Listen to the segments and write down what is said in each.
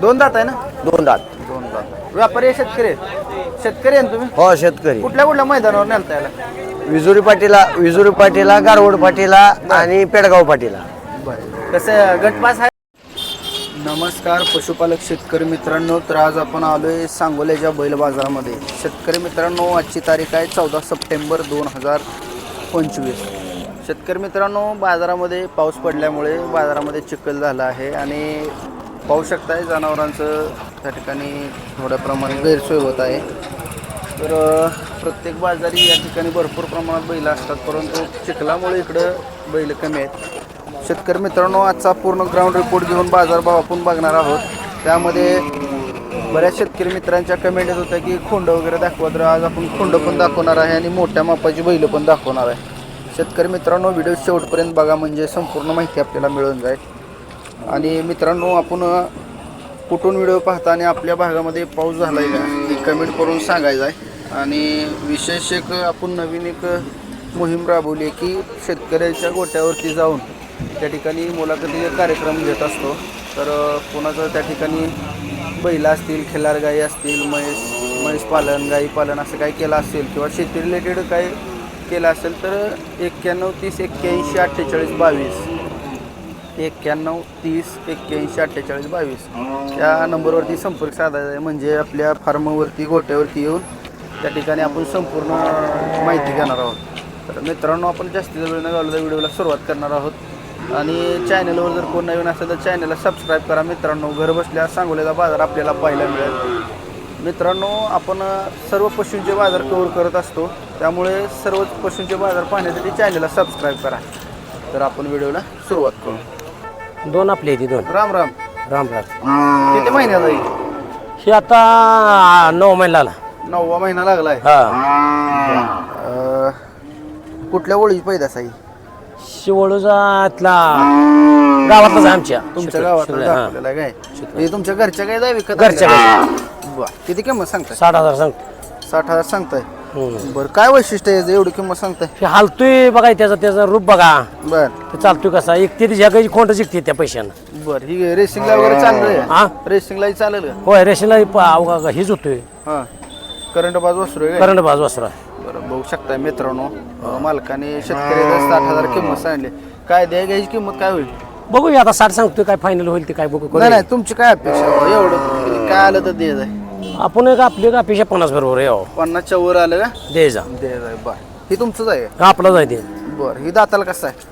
दोन दात आहे ना? दोन दात. दोन दात. व्यापारी आहे शेतकरी? आहे? शेतकरी आहे ना तुम्ही? हो शेतकरी. कुठल्या कुठल्या मैदानावर नेलता याला? विजुरी पाटीला विजुरी पाटीला गारवड पाटीला आणि पेडगाव पाटीला. कसं गटपास आहे? नमस्कार पशुपालक शेतकरी मित्रांनो. तर आज आपण आलोय सांगोल्याच्या बैल बाजारामध्ये. शेतकरी मित्रांनो आजची तारीख आहे चौदा सप्टेंबर दोन हजार पंचवीस. शेतकरी मित्रांनो बाजारामध्ये पाऊस पडल्यामुळे बाजारामध्ये चिखल झाला आहे आणि पाहू शकताय जनावरांचं त्या ठिकाणी थोड्या प्रमाणात गैरसोय होत आहे. तर प्रत्येक बाजारी या ठिकाणी भरपूर प्रमाणात बैल असतात परंतु चिखलामुळे इकडं बैल कमी आहेत. शेतकरी मित्रांनो आजचा पूर्ण ग्राउंड रिपोर्ट घेऊन बाजारभाव आपण बघणार आहोत. त्यामध्ये बऱ्याच शेतकरी मित्रांच्या कमेंट येत होत्या की खोंड वगैरे दाखवा तर आज आपण खोंड पण दाखवणार आहे आणि मोठ्या मापाची बैल पण दाखवणार आहे. शेतकरी मित्रांनो व्हिडिओ शेवटपर्यंत बघा म्हणजे संपूर्ण माहिती आपल्याला मिळून जाईल. आणि मित्रांनो आपण कुठून व्हिडिओ पाहता आणि आपल्या भागामध्ये पाऊस झाला आहे का हे कमेंट करून सांगायचं आहे. आणि विशेष एक आपण नवीन एक मोहीम राबवली आहे की शेतकऱ्याच्या गोट्यावरती जाऊन त्या ठिकाणी मुलाखतीचे कार्यक्रम घेत असतो. तर कोणाचं त्या ठिकाणी बैल असतील खेलार गाई असतील म्हैस म्हैस पालन गाई पालन असं काही केलं असेल किंवा शेती रिलेटेड काही केलं असेल तर एक्क्याण्णव तीस एक्क्याऐंशी अठ्ठेचाळीस बावीस एक्क्याण्णव तीस एक्क्याऐंशी अठ्ठेचाळीस बावीस. या नंबरवरती संपर्क साधायचा आहे. म्हणजे आपल्या फार्मवरती गोट्यावरती येऊन त्या ठिकाणी आपण संपूर्ण माहिती घेणार आहोत. तर मित्रांनो आपण जास्तीचा वेळ न घालवता व्हिडिओला सुरुवात करणार आहोत. आणि चॅनलवर जर कोण नवीन असेल तर चॅनलला सबस्क्राईब करा. मित्रांनो घर बसल्या सांगोल्याचा बाजार आपल्याला पाहायला मिळेल. मित्रांनो आपण सर्व पशूंचे बाजार कवर करत असतो. त्यामुळे सर्वच पशूंचे बाजार पाहण्यासाठी चॅनलला सबस्क्राईब करा. तर आपण व्हिडिओला सुरुवात करू. दोन आपली ती दोन. राम राम. राम राम. किती महिन्यात आहे ही आता नऊ महिन्याला नववा महिना लागलाय. हा. अं, कुठल्या ओळीची पैदास आहे? शिवळूचा इथला गावातलाच आहे आमच्या. तुमच्या गावात शिकलं, हा. दाखवलेला आहे काय? हे तुमच्या घरच्या काय जाय विकत घरच्या किती किंमत सांगताय? साठ हजार सांग साठ हजार सांगताय. बरं काय वैशिष्ट्य आहे? याचं? एवढी किंमत सांगताय. हे हालतोय बघा त्याचा त्याचा रूप बघा. बर. ते चालतोय कसा? एक ते जगाची खोंड जिंकते त्या पैशानं. बर ही रेसिंगला वगैरे चाललंय हा? रेसिंगलाही चालेल का? होय रेशनला हीच होतोय. हा. करंट बाज वस्तू आहे काय? करंट बाजू वासरा बरं बघू शकताय मित्रांनो. अं, मालकाने शेतकऱ्याला साठ हजार किंमत सांगली काय द्या घ्यायची किंमत काय होईल? बघूया आता साठ सांगतोय काय फायनल होईल ते काय बघू नाही करूया. नाही तुमची काय अपेक्षा आहे? एवढं काय आलं तर दे जाय. आपण एक आपली अपेक्षा पन्नास बरोबर आहे हो. पन्नासच्या वर आलं का? दे जा. दे जाय बर. ही तुमचंच आहे? आपला जाय ते. बरं ही दाताला कसं आहे?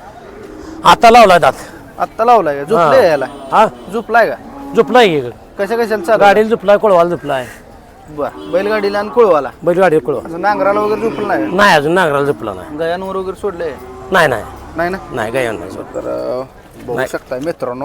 आता लावलाय दात. आत्ता लावलाय का? झुपले याला? हा. झुपलाय का? झुपलाय की कशा कशाला चालू गाडीला झुपलाय कोळवाला झुपलाय. बर बैलगाडीला आणि कुळवाला? बैलगाडी कोळवा. असं नांगराला वगैरे झुपलं नाही नाही अजून नागराला झुपला नाही. का? गयानवर वगैरे सोडले नाही नाही. नाही ना? नाही काय नाही. तर अं, बघू शकताय मित्रांनो.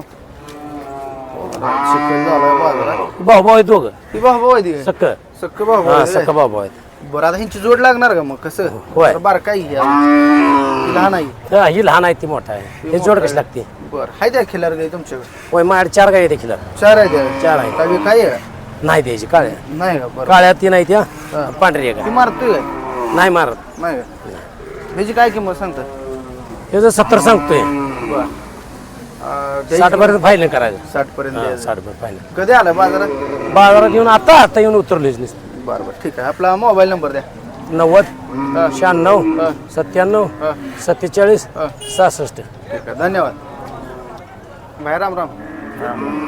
चिकन झालाय बाजारात भाऊ भाऊ आहेत दोघं. ती भाऊ आहे ती सक्क. सक्क भाऊ हा आहे सक्क? भाऊ भाऊ आहेत. बरं आता ह्यांची जोड लागणार का मग? कसं? होय. बार काय लहान आहे. हा, ही लहान आहे ती मोठा आहे. हे जोड कशी लागते? बरं हाय त्या खिल्लार गाई तुमच्याकडे? होय माझ्याकडे चार गाय देखील चार आहे त्या? चार आहे काय काय आहे? नाही द्यायची काळ्या. नाही का? बरं. काळ्या ती नाही त्या. हा. पांढरी आहे. ती मारतोय काय? नाही मारत. नाही का? ह्याची काय किंमत सांगतात? हे जर सत्तर सांगतोय. बरं. साठ पर्यंत फायनल करायचं. साठ पर्यंत हा, द्यायचं. साठ पर्यंत फायनल कधी आलं बाजारात? बाजारात येऊन आता आता येऊन उतरलीच नुसतं. बरं बरं ठीक आहे. आपला मोबाईल नंबर द्या. नव्वद. शहाण्णव. सत्त्याण्णव. सत्तेचाळीस. सहासष्ट. ठीक आहे धन्यवाद. भाई राम राम.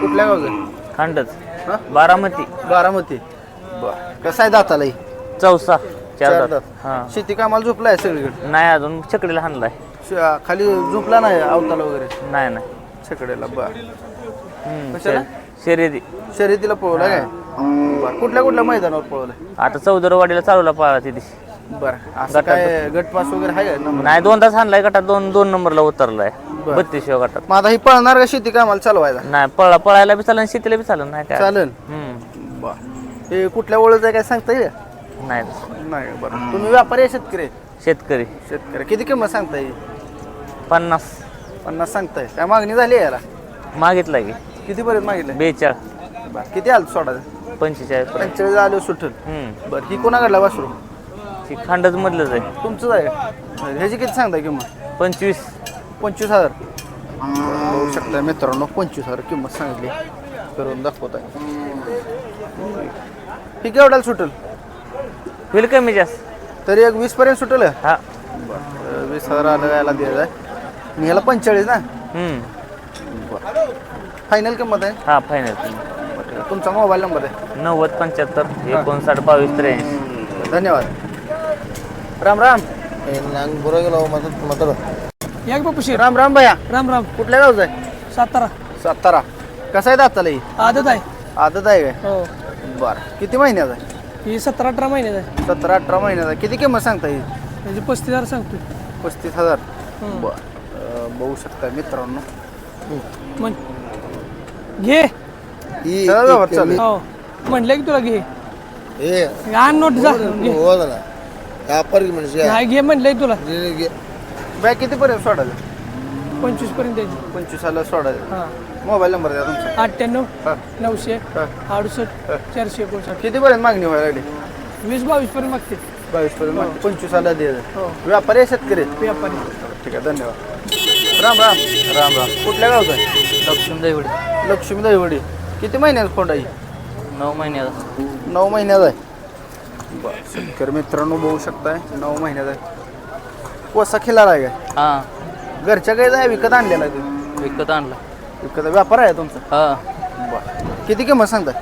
कुठल्या गावचं? खंडच. हा? बारामती. बारामती. बर. कसं आहे दाताला ही? चौसा. चार चार दात. हा. शेती कामाला झोपलाय सगळीकडे? नाही अजून चकडीला हाणलाय. श- खाली झोपला नाही अवताला वगैरे? नाही नाही. छकडेला बर शर्यती. शर्यतीला पळवला काय? बर कुठल्या कुठल्या मैदानावर पळवलं आता चौदरवाडीला चालवला पाळा ती दिवशी बरं असं काय गटपास वगैरे आहे का? नाही दोनदाच हाणलाय गटात दोन दोन नंबरला उतरलाय. बत्तीस गटात. मग आता ही पळणार का शेती कामाला चालवायला? नाही पळा पळायला बी चालेल शेतीला बी चालेल नाही काय? चालेल? बर. हे कुठल्या ओळख आहे काय सांगता येईल? नाही. नाही बरं. तुम्ही व्यापारी आहे शेतकरी? शेतकरी. शेतकरी. किती किंमत सांगता येईल? पन्नास. पन्नास सांगताय. काय मागणी झाली आहे याला? मागितला की. किती पर्यंत मागितलं? बेचाळ बरं किती आलं सोडायचं पंचेचाळीस पर्यंत. पंचेचाळीस आलो सुटल हम्म. बरं ही कोणाकडला वासरू? ती खंडच मधलंच आहे. तुमचंच आहे का? ह्याची किती सांगताय किंमत? पंचवीस. पंचवीस हजार. बघू शकता मित्रांनो पंचवीस हजार किंमत सांगितली. करून दाखवत आहे ही केवढ्याला सुटेल? होईल कमी जास्त. तरी एक वीस पर्यंत सुटेल? हा. बरं वीस हजार आलं यायला द्यायचं आहे. आणि ह्याला पंचेचाळीस ना? हम्म. फायनल किंमत आहे? हा फायनल बरं, तुमचा मोबाईल नंबर आहे. नव्वद पंच्याहत्तर एकोणसाठ बावीस त्र्याऐंशी. धन्यवाद. राम राम. या बापू राम राम भैया. राम राम. कुठल्या गावचा आहे? सातारा. सातारा. कसा आहे दाताला ही? आदत आहे. आदत आहे काय? हो. बरं. किती महिन्याचा आहे? ही सतरा अठरा महिन्यात आहे. सतरा अठरा महिन्याचा आहे. किती किंमत सांगता येईल? म्हणजे पस्तीस हजार सांगतो पस्तीस हजार. हं. बरं. बघू शकता मित्रांनो. म्हण. घे. चला जाऊ, चालेल हो. म्हणलं की तुला घे. आण नोट जा. घे. नाही घे म्हणलंय तुला. बॅग कितीपर्यंत सोडायचं? पंचवीसपर्यंत द्यायची पंचवीसाला सोडायचं. हा. मोबाईल नंबर द्या तुमचा. अठ्ठ्याण्णव हा. नऊशे हा. अडुसष्ट चारशे एकोणसाठ. कितीपर्यंत मागणी व्हायला लागली? वीस बावीस पर्यंत मागते. बावीस पर्यंत मागणी पंचवीसाला द्यायचं हो. व्यापारी आहे शेतकरी? व्यापारी. ठीक आहे धन्यवाद. राम राम. राम राम. कुठल्या गावचा आहे? लक्ष्मी दैवडी लक्ष्मी दहिवडी. किती महिन्यात खोंड आहे? नऊ महिन्याचा. नऊ महिन्याचा आहे. बरं शेतकरी मित्रांनो बघू शकताय नऊ महिन्याचा आहे. कोसा खिलार आहे काय? हा. घरच्या गाईच आहे विकत आणलेला आहे ते विकत आणला. विकत व्यापार आहे तुमचा? हा. बरं. किती किंमत सांगताय?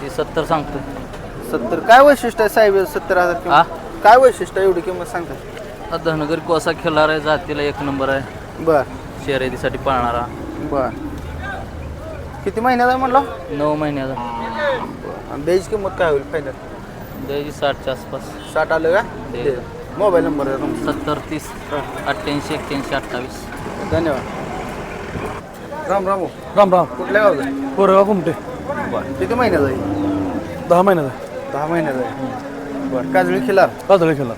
ती सत्तर सांगतो सत्तर. काय वैशिष्ट्य आहे साहेब सत्तर हजार हा? किंमत काय वैशिष्ट्य आहे एवढी किंमत सांगताय? धनगर कोसा खेळणार आहे जातीला एक नंबर आहे. बर. शर्यतीसाठी पाळणारा. बर. किती महिन्याचा आहे म्हणलं? नऊ महिन्याचा. आणि द्यायची किंमत काय होईल फायनल द्यायची साठच्या आसपास. साठ आलं का? दे. मोबाईल नंबर तुमचा. सत्तर तीस अठ्ठ्याऐंशी एक्क्याऐंशी अठ्ठावीस. धन्यवाद. राम राम. भाऊ. राम राम. कुठल्या गावचं आहे? कोरेगाव कुमटे. किती महिन्याचा आहे? दहा महिन्याचा दहा महिन्याचा आहे. बरं. काजळी खिलार. काजळे खेळला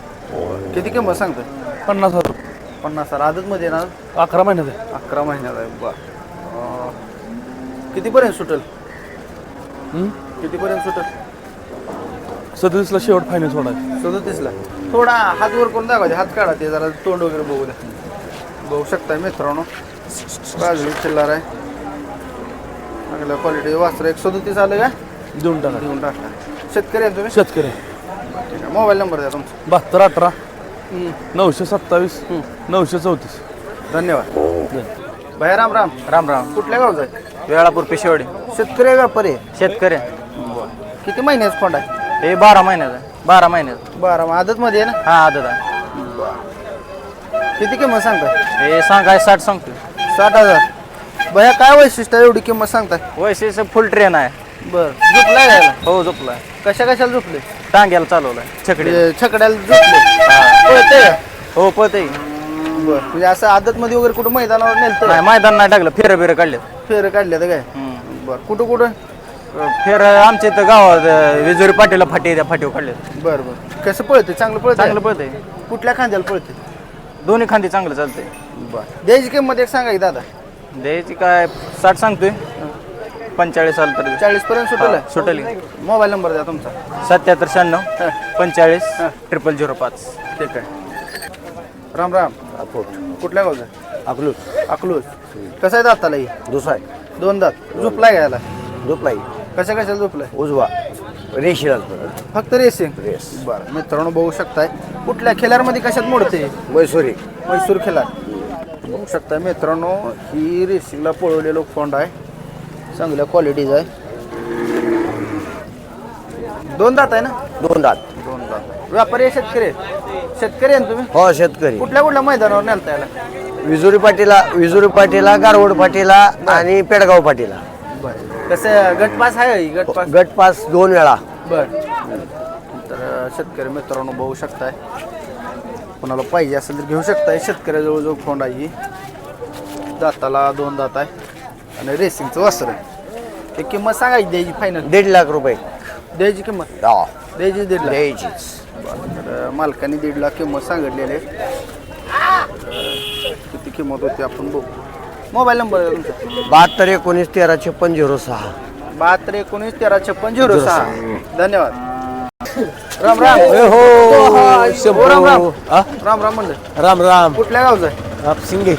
किती किंमत सांगतोय? पन्नास हजार. पन्नास हजार. आदतमध्ये ना अकरा महिन्याचा अकरा महिन्याचा आहे. बरं. अं, कितीपर्यंत सुटेल? कितीपर्यंत सुटेल? सदतीसला शेवट फायनल सोडायचं सदतीसला. थोडा हात वर करून दाखवा हात काढा ते. जरा तोंड वगैरे बघू द्या. बघू शकताय मित्रांनो. काजळी खिल्लार आहे. चांगल्या क्वालिटी वासर एक सदतीस आलं का? देऊन टाका. देऊन टाका. शेतकरी आहे तुम्ही? शेतकरी. ठीक आहे. मोबाईल नंबर द्या तुमचा. बहात्तर अठरा. नऊशे सत्तावीस. नऊशे चौतीस. धन्यवाद. भया राम राम. राम राम. कुठल्या गावचा आहे? वेळापूर पिशेवाडी. शेतकरी आहे व्यापारी. आहे? शेतकरी. किती महिन्याचा खोंड आहे हे बारा महिन्याचा बारा महिन्याचा बारा मग आदतमध्ये आहे ना? हा आदत आहे. किती किंमत सांगताय? हे सांगाय साठ सांगतो साठ हजार. भया काय वैशिष्ट्य आहे एवढी किंमत सांगताय? वैशिष्ट्य फुल ट्रेन आहे. बर. झोपलाय हो झोपलाय. कशा कशाला झोपले? टांग्याला चालवलाय छकडी म्हणजे छकड्याला झोपले. पळते हो पळते बर म्हणजे असं आदतमध्ये वगैरे कुठं मैदानावर नेलतं? नाही मैदान नाही टाकलं फेर बिर काढले फेर काढले तर काय बर कुठं कुठं? फेर आमच्या इथं गावात अं, विजुरी पाटीला फाटी त्या फाटीवर काढले बर बर. कसं पळते चांगलं पळते चांगलं पळते कुठल्या खांद्याला पळते दोन्ही खांदी चांगलं चालते बर. द्यायची किंमत एक सांगा की दादा. द्यायची काय साठ सांगतोय. पंचेचाळीस आलं तर. चाळीस पर्यंत सुटेल? सुटेल. मोबाईल नंबर द्या तुमचा. सत्याहत्तर शहाण्णव पंचेचाळीस ट्रिपल झिरो पाच. ठीक आहे. राम राम. कुठल्या गावचं? अकलूज. अकलूज. कसं आहे दाताला ही? दुसरा आहे. दोन दात. झोपलाय घ्यायला दुपलाई कशा कशाला झोपलाय? उजवा. रेशिला फक्त रेसिंग? रेस बरं मित्रांनो बघू शकताय. कुठल्या खिलारमध्ये कशात मोडते? मैसुरी मैसूर खिलार बघू शकताय मित्रांनो ही रेसिंगला पळवलेलो फोंड आहे. चांगल्या क्वालिटीज आहे दोन दात आहे ना? दोन दात. दोन दात. व्यापारी आहे शेतकरी? आहे? शेतकरी आहे ना तुम्ही? हो शेतकरी. कुठल्या कुठल्या मैदानावर नेलता याला? विजुरी पाटीला विजुरी पाटीला गारवड पाटीला आणि पेडगाव पाटीला. बरं. कसं गटपास आहे ही गटपास? गट पास दोन वेळा. बर. तर शेतकरी मित्रांनो बघू शकताय. कोणाला पाहिजे असेल तर घेऊ शकताय. शेतकऱ्याजवळ जो फोंड आहे ही. दाताला दोन दात आहे. आणि रेसिंगचं वस्त्र. ते किंमत सांगायची द्यायची फायनल दीड लाख रुपये. द्यायची किंमत? हा, द्यायची दीड लाख. द्यायचीच. तर मालकाने दीड लाख किंमत सांगितलेली आहे. तर किती किंमत होती आपण बघू. मोबाईल नंबर आहे तुमचा. बहात्तर एकोणीस तेरा छप्पन झिरो सहा. बहात्तर एकोणीस तेरा छप्पन झिरो सहा. धन्यवाद. राम राम. हो. राम राम. हा? राम राम म्हणलं. राम राम. कुठल्या गावचं आहे? आप सिंगे.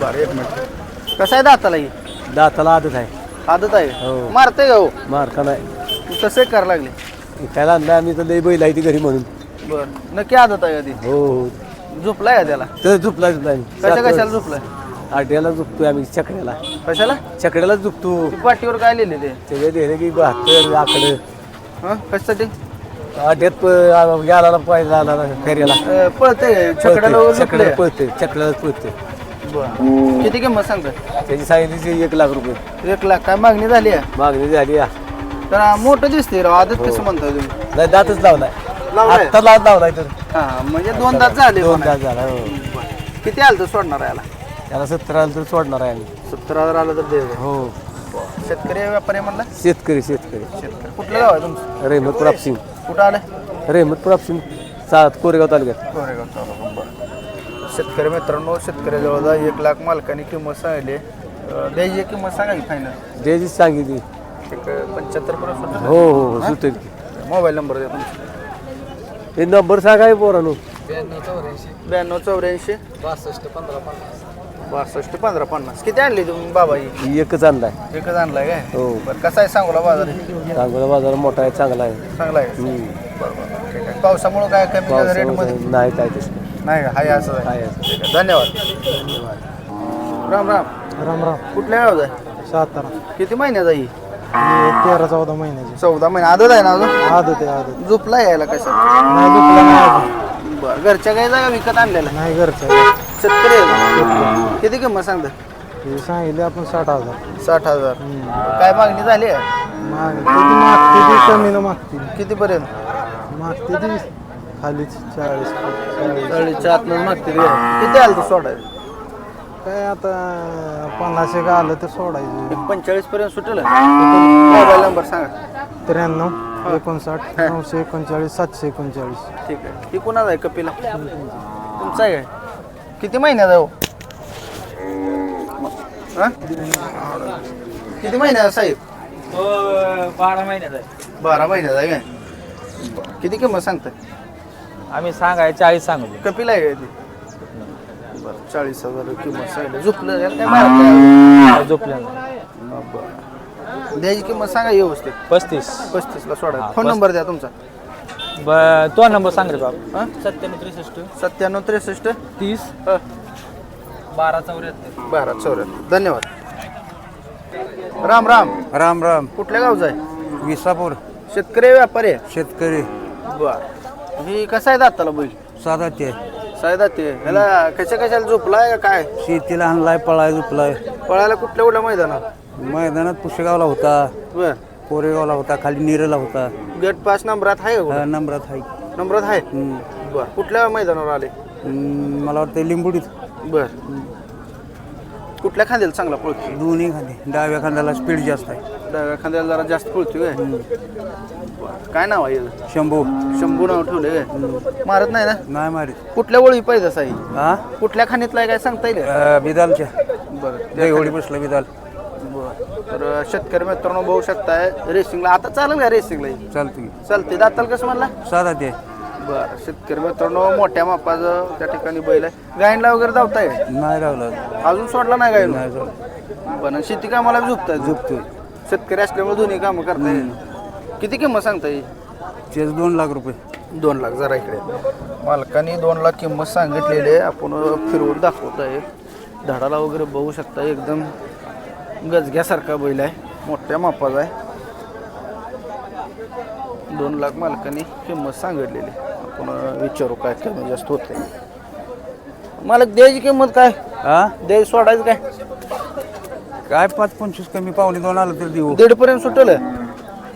बरं एक मिनिट. कसं आहे दाताला ही? दाताला आदत आहे. आदत आहे? हो. मारते का हो? मारका नाही. तसे करायला लागले. त्याला आणलं आम्ही तर लई बैल आहे ती घरी म्हणून. बर. नक्की आदत आहे आधी हो हो. झोपलाय का त्याला? तर झुपला झुपला कशा कशाला झोपलाय? आड्याला झुपतोय आम्ही चकड्याला कशाला? चकड्यालाच झुपतो. ती पाठीवर काय लिहिले ते? त्याच्या दिले की बहात्तर आकडं. हं? कशासाठी? आड्यात गेला पाहिजे आला फेऱ्याला. अं, पळते छकड्याला वगैरे झोपले चकड्याला पळते चकड्यालाच पळते बरं. किती किंमत सांगता त्याची सांगितली एक लाख रुपये. एक लाख. काय मागणी झाली आहे? मागणी झाली तर मोठं दिसते राव आदत कसं म्हणताय तुम्ही? नाही दातच लावलाय. लावलाय? आत्ता लावत लावलाय तर. हा म्हणजे दोन तास झाले दोन. तास झाला हो. किती आलं तर सोडणार आहे याला? त्याला सत्तर आलं तर सोडणार आहे आम्ही. सत्तर हजार आलं तर दे हो. शेतकरी व्यापारी म्हणला? शेतकरी शेतकरी. शेतकरी. कुठलं गाव आहे तुमचं? रेहमत प्रतापसिंग कुठं आलं रेहमत प्रतापसिंग सात कोरेगाव तालुक्यात. कोरेगाव तालुका बरं. शेतकरी मित्रांनो शेतकऱ्याजवळ एक लाख मालकाने किंमत सांगितली. अं, द्यायची किंमत सांगा की फायनल जे जी सांगितली. एक पंच्याहत्तर पर्यंत हो हो हो सुटेल की. मोबाईल नंबर द्या तुमचा. हे नंबर सांगाय पोरानो. ब्याण्णव चौऱ्याऐंशी. बासष्ट पंधरा पन्नास. किती आणली तुम्ही बाबा ही? ही एकच आणलाय. एकच आणलाय काय? हो. बरं कसा आहे सांगूला बाजार? सांगोला बाजार मोठा आहे चांगला आहे. चांगला आहे हम्म. बरं बरं ठीक आहे. पावसामुळं काय कमी रेटमध्ये? पावसामुळे नाही काय तसं. नाही का? हाय असं आहे काय असं. ठीक आहे धन्यवाद. राम राम. राम राम. कुठल्या गावात आहे? सातारा किती महिन्याचा ही हे तेरा चौदा महिन्याचे. चौदा महिने. आदत आहे ना अजून? आदत आहे आदत झोपला यायला कशा नाही दुखला नाही अजून. बरं घरच्या काही जागा विकत आणलेला नाही घरचं शेतकरी आहे का? किती किंमत सांगता? हे सांगितले आपण साठ हजार. साठ हजार. काय मागणी झाली आहे? माग किती मागते ती मागते. कितीपर्यंत? मागते ती खालीच चाळीस चाळीस चाळीसच्या आतनं मागते किती आलं तर सोडायचं काय आता पन्नास एक आलं तर सोडायचं. पंचेचाळीस पर्यंत सुटेल. मोबाईल नंबर सांगा. त्र्याण्णव एकोणसाठ नऊशे एकोणचाळीस सातशे एकोणचाळीस. ठीक आहे. ही कुणाचा आहे कपिला? तुमचा आहे काय? किती महिन्याचा हो? हा? किती महिन्याचा साहेब? बारा महिन्यात आहे. बारा महिन्याचा आहे काय? बरं. किती किंमत सांगताय? आम्ही सांगाय चाळीस सांगले कपिला आहे ती? बरं चाळीस हजार किंमत सांगितलं. झोपलं याला काय मारत नाही. झोपल्यानं बरं. द्यायची किंमत सांगा व्यवस्थित. पस्तीस. पस्तीसला सोडा. फोन नंबर द्या तुमचा. ब तो नंबर सांग रे बाप हा? सत्त्याण्णव त्रेसष्ट. सत्त्याण्णव त्रेसष्ट. तीस. हा. बारा चौऱ्याहत्तर. बारा चौऱ्याहत्तर. धन्यवाद. राम राम. राम राम. कुठल्या गावचा आहे? विसापूर. शेतकरी आहे, व्यापारी आहे? शेतकरी. बर. ही कसा आहे दाताला बैल? साधा ते. सायदा ते ह्याला कशा कशाला झोपलाय का काय? शेतीला आणलाय पळाय झुपलाय. पळायला कुठल्या कुठल्या मैदानात? मैदानात पुशेगावला होता. बर. कोरेगावला होता खाली निरेला होता. गट पास नंबरात आहे का हा? नंबरात आहे. नंबरात आहे? हम्म. बर. कुठल्या मैदानावर आले? हम्म, मला वाटतं लिंबुडीत. बर. कुठल्या खांद्याला चांगला पळतो दोन्ही खांदे. डाव्या खांद्याला स्पीड जास्त आहे. डाव्या खांद्याला जरा जास्त पळतोय काय बरं. काय नाव आहे? याचं? शंभू. शंभू नाव ठेवले काय मारत नाही ना? नाही मारीत. कुठल्या वळी पाहिजे आहे? हा? कुठल्या खाणीतला आहे काय सांगता येईल? अं, बिदालच्या. बरं. देवडी बसलं बिदाल. बरं. तर शेतकरी मित्रांनो बघू शकताय रेसिंगला आता चालेल का रेसिंगला चालतो की चालते दाताल कसं म्हणला? साधा ते. बरं शेतकरी मित्रांनो मोठ्या मापाचं त्या ठिकाणी बैल आहे. गायनला वगैरे धावताय? नाही लावलं अजून सोडला नाही गायन नाही शेती कामाला झुकताय? झुकतोय. शेतकरी असल्यामुळे दोन्ही कामं करताय? किती किंमत सांगता येईल तेच दोन लाख रुपये. दोन लाख जरा इकडे. मालकाने दोन लाख किंमत सांगितलेली आहे. आपण फिरवून दाखवत आहे झाडाला वगैरे बघू शकता एकदम गजग्यासारखा बैल आहे. मोठ्या मापाचा आहे. दोन लाख मालकाने किंमत सांगितलेली आहे. आपण विचारू काय कमी जास्त होते मालक द्यायची किंमत काय? हा द्यायची सोडायचं काय? काय पाच पंचवीस कमी पावणे दोन आलं तर देऊ. दीड पर्यंत सुटलं?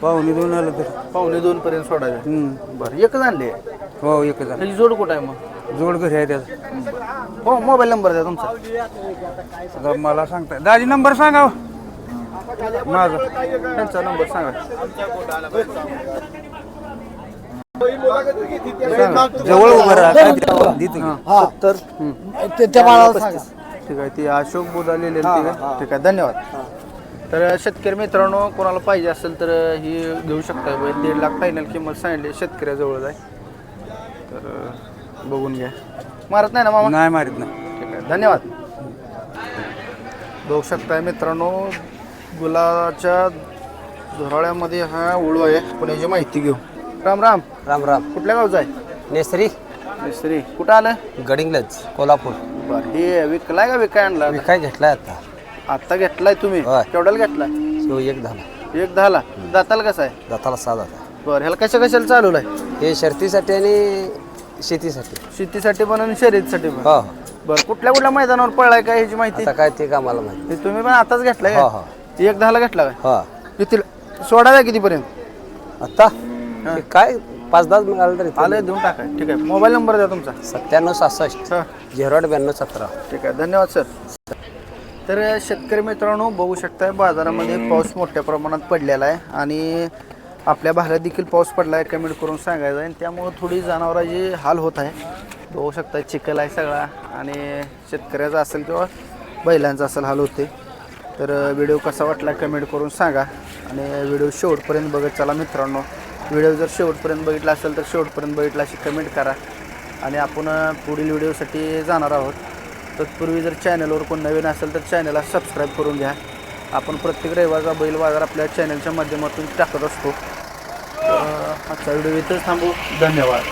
पावणे दोन आलं तर. पावणे दोन पर्यंत सोडायचं. हम्म. बरं एकच आणले? हो एक त्याची जोड कुठं आहे मग? जोड घरी आहे त्याचा. हो मोबाईल नंबर द्या तुमचा. आता मला सांगता दाजी नंबर सांगा हो. माझा. त्यांचा नंबर सांगा. जवळ उभं राहा. त्या ठीक आहे ती अशोक बोधा लिहिलेली ठीक आहे ठीक आहे धन्यवाद. तर शेतकरी मित्रांनो कोणाला पाहिजे असेल तर ही घेऊ शकता. दीड लाख फायनल किंमत सांगितली शेतकऱ्याजवळ आहे. तर बघून घ्या. मारत नाही ना मामा? नाही मारित ना ठीक आहे धन्यवाद. बघू शकताय मित्रांनो गुलाच्या धुराळ्यामध्ये हा ओळू आहे. पण याची माहिती घेऊ. राम राम. राम राम. कुठल्या गावचा आहे? नेसरी. मिस्त्री कुठं आलं? गडिंगलज कोल्हापूर. बरं हे विकलाय का विकाय आणला मी काय घेतलाय आता. आता घेतलाय तुम्ही? होय. केवढ्याला घेतलाय? तो एक झाला. एक दहाला दाताला कसा आहे? दाताला सहा दाता बरं ह्याला कशा कशाला चालवलाय? हे शर्तीसाठी आणि शेतीसाठी. शेतीसाठी पण आणि शर्यतीसाठी पण. हो. हो बरं कुठल्या कुठल्या मैदानावर पळलाय काय ह्याची माहिती? आता काय ते कामाला माहिती. हे तुम्ही पण आताच घेतलाय हो हो. एक दहाला घेतला काय? हो. किती सोडा द्या कितीपर्यंत? आता? हे. काय? पाच दहा मिळालं तरी आलंय देऊन टाकाय ठीक आहे. मोबाईल नंबर द्या तुमचा. सत्त्याण्णव सहासष्ट हां. झिरो आठ ब्याण्णव सतरा. ठीक आहे. धन्यवाद सर. तर शेतकरी मित्रांनो बघू शकताय बाजारामध्ये पाऊस मोठ्या प्रमाणात पडलेला आहे आणि आपल्या भागात देखील पाऊस पडला आहे कमेंट करून सांगायचं आहे. आणि त्यामुळं थोडी जनावरांची हाल होत आहे. बघू शकता चिखल आहे सगळा आणि शेतकऱ्याचा असेल किंवा बैलांचा असेल हाल होते. तर व्हिडिओ कसा वाटला कमेंट करून सांगा आणि व्हिडिओ शेवटपर्यंत बघत चला मित्रांनो. व्हिडिओ जर शेवटपर्यंत बघितला असेल तर शेवटपर्यंत बघितला अशी कमेंट करा. आणि आपण पुढील व्हिडिओसाठी जाणार आहोत. तत्पूर्वी जर चॅनलवर कोण नवीन असेल तर चॅनलला सबस्क्राईब करून घ्या. आपण प्रत्येक रविवारचा बैल बाजार आपल्या चॅनलच्या माध्यमातून टाकत असतो. आजचा व्हिडिओ इथंच थांबू. धन्यवाद.